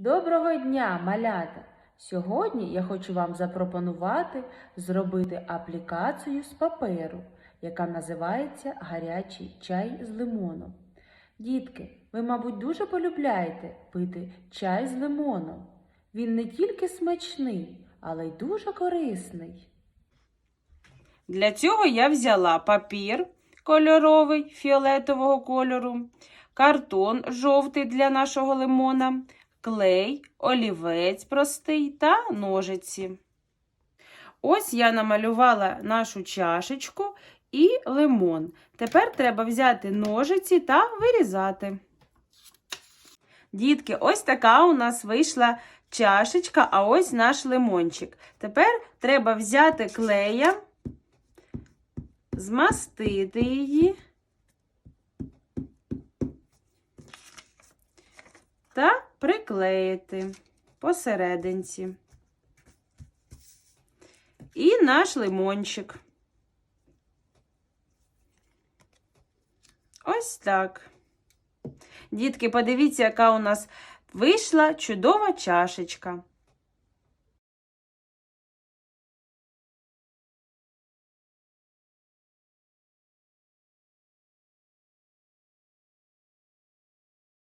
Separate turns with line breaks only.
Доброго дня, малята! Сьогодні я хочу вам запропонувати зробити аплікацію з паперу, яка називається гарячий чай з лимоном. Дітки, ви, мабуть, дуже полюбляєте пити чай з лимоном. Він не тільки смачний, але й дуже корисний.
Для цього я взяла папір кольоровий фіолетового кольору, картон жовтий для нашого лимона, клей, олівець простий та ножиці. Ось я намалювала нашу чашечку і лимон. Тепер треба взяти ножиці та вирізати. Дітки, ось така у нас вийшла чашечка, а ось наш лимончик. Тепер треба взяти клея змастити її та приклеїти посерединці. І наш лимончик. Ось так. Дітки, подивіться, яка у нас вийшла чудова чашечка.